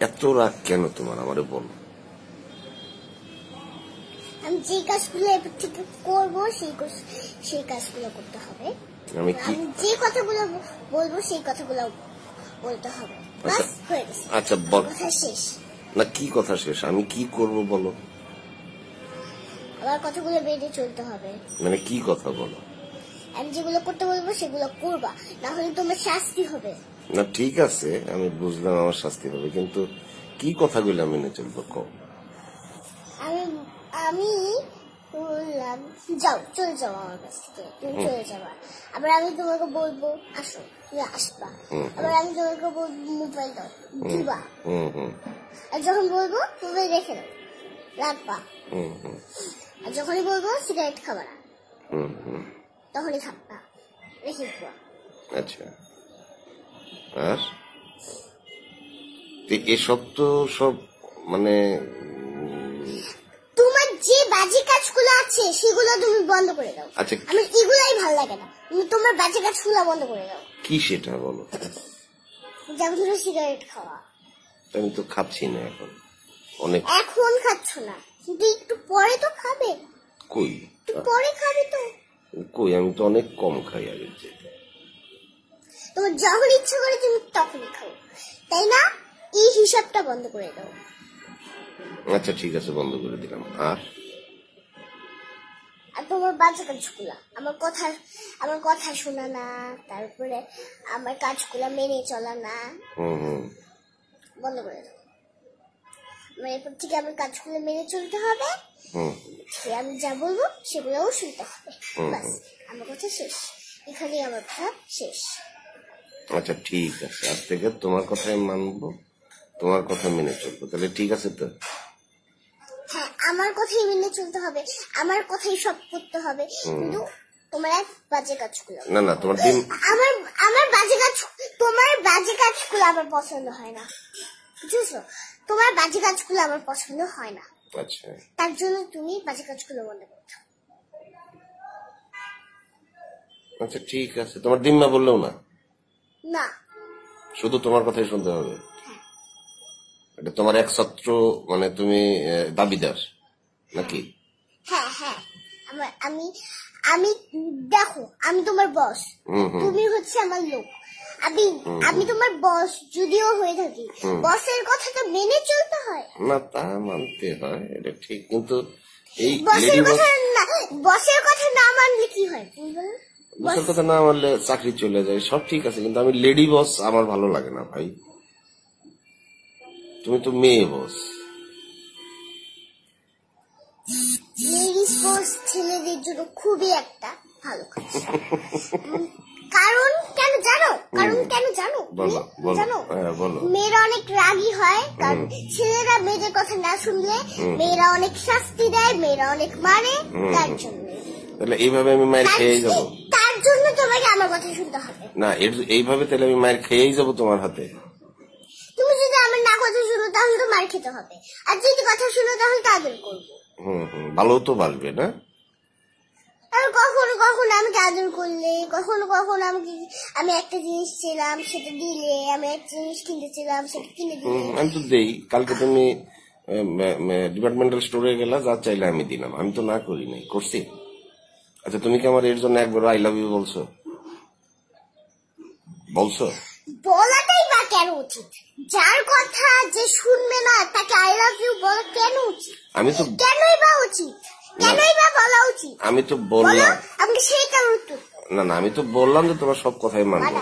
এত রাগ কেন তোমার আমারে বলো? আমি যে কাজগুলো এবার থেকে করব সেই সেই কাজগুলো করতে হবে। আমি যে কথাগুলো বলব সেই কথাগুলো বলতে হবে। গেছে। আচ্ছা বল। শেষ। না কি কথা শেষ? আমি কি করব বলো? আমার কথাগুলো বেড়ে চলতে হবে। মানে কি কথা বলো? আমি যেগুলো করতে বলব সেগুলো করবা। না হলে তোমার শাস্তি হবে। না ঠিক আছে আমি বুঝলাম আমার শাস্তি হবে কিন্তু কি কথাগুলো মেনে চলবো কও? আমি আমি বললাম যাও চলে যাও আমার কাছ থেকে তুমি চলে যাবা। আবার আমি তোমাকে বলব আসো তুমি আসবা। আবার আমি তোমাকে বলব মোবাইল দাও দিবা। হুম হুম। আর যখন বলব মোবাইল রেখে দাও রাখবা। আর যখনই বলব সিগারেট খাবা না। তখনই খাবা রেখে দিবা। আচ্ছা। আর এসব তো সব মানে তোমার যে বাজে কাজগুলো আছে সেগুলো তুমি বন্ধ করে দাও। আচ্ছা আমার এগুলাই ভালো লাগে না। তুমি তোমার বাজে কাজগুলো বন্ধ করে দাও। কি সেটা বলো? যেমন ধরো সিগারেট খাওয়া। আমি তো খাচ্ছি না এখন। অনেক এখন খাচ্ছ না। কিন্তু একটু পরে তো খাবে। কই? পরে খাবে তো। কই? আমি তো অনেক কম খাই আগের চেয়ে। তোমার যখন ইচ্ছা করে তুমি তখনই খাও। তাই না? এই হিসাবটা বন্ধ করে দাও। আচ্ছা ঠিক আছে বন্ধ করে দিলাম। আর? আর তোমার বাজে কাজগুলো। আমার কথা আমার কথা শোনা না তারপরে আমার কাজগুলো মেনে চলা না। বন্ধ করে দাও। আমার এরপর থেকে আমার কাজগুলো মেনে চলতে হবে। আমি যা বলব সেগুলোও শুনতে হবে। বাস আমার কথা শেষ। এখানেই আমার কথা শেষ। আচ্ছা ঠিক আছে। আজ থেকে তোমার কথাই মানবো তোমার কথা মেনে চলবো। তাহলে ঠিক আছে তো? হ্যাঁ আমার কথাই মেনে চলতে হবে। আমার কথাই সব করতে হবে। কিন্তু তোমার এক বাজে কাজগুলো না না তোমার দিন আমার আমার বাজে কাজ তোমার বাজে কাজগুলো আমার পছন্দ হয় না। বুঝেছ? তোমার বাজে কাজগুলো আমার পছন্দ হয় না। আচ্ছা। তার জন্য তুমি বাজে কাজগুলো বন্ধ করতে আচ্ছা ঠিক আছে। তোমার দিম্মা বললেও না? না। শুধু তোমার কথাই শুনতে হবে। এটা তোমার একছত্র মানে তুমি দাবিদার নাকি? হ্যাঁ হ্যাঁ। আমি আমি দেখো আমি তোমার বস তুমি হচ্ছে আমার লোক। আমি আমি তোমার বস যদিও হয়ে থাকি। বসের কথা তো মেনে চলতে হয়। না তা মানতে হয় এটা ঠিক কিন্তু এই বসের কথা না বসের কথা না মানলে কি হয়? বসের কথা না মানলে চাকরি চলে যায় সব ঠিক আছে কিন্তু আমি লেডি বস আমার ভালো লাগে না ভাই। তুমি তো মেয়ে বস লেডিস বস ছেলেদের জন্য খুবই একটা ভালো কাজ। কারণ কেন জানো? কারণ কেন জানো? বলো জানো? হ্যাঁ মেয়েরা অনেক রাগী হয় কারণ ছেলেরা মেয়েদের কথা না শুনলে মেয়েরা অনেক শাস্তি দেয় মেয়েরা অনেক মারে তার জন্য। তাহলে এইভাবে আমি মায়ের খেয়ে যাব। জন্য তোমাকে আমার কথা শুনতে হবে। না এইভাবে তাহলে আমি মায়ের খেয়েই যাব তোমার হাতে। তুমি যদি আমার না কথা শুনো তাহলে তো মার খেতে হবে। আর যদি কথা শুনো তাহলে তাদের করব। হুম হুম ভালো তো বাসবে না? আর কখনো কখনো আমাকে আদর করলে কখনো কখনো আমাকে আমি একটা জিনিস ছিলাম সেটা দিলে আমি একটা জিনিস কিনতে ছিলাম সেটা কিনে দিলে। আমি তো দেই। কালকে তুমি ডিপার্টমেন্টাল স্টোরে গেলা যা চাইলে আমি দিলাম। আমি তো না করি নাই করছি। আচ্ছা তুমি কি আমার এর জন্য একবার আই লাভ ইউ বলছো? বলছো? বলাটাই বা কেন উচিত? যার কথা যে শুনবে না তাকে আই লাভ ইউ বলা কেন উচিত? আমি তো কেনই বা উচিত? কেনই বা বলা উচিত? আমি তো বলো বললাম আমাকে সেই কারণ না না আমি তো বললাম যে তোমার সব কথাই মানবো।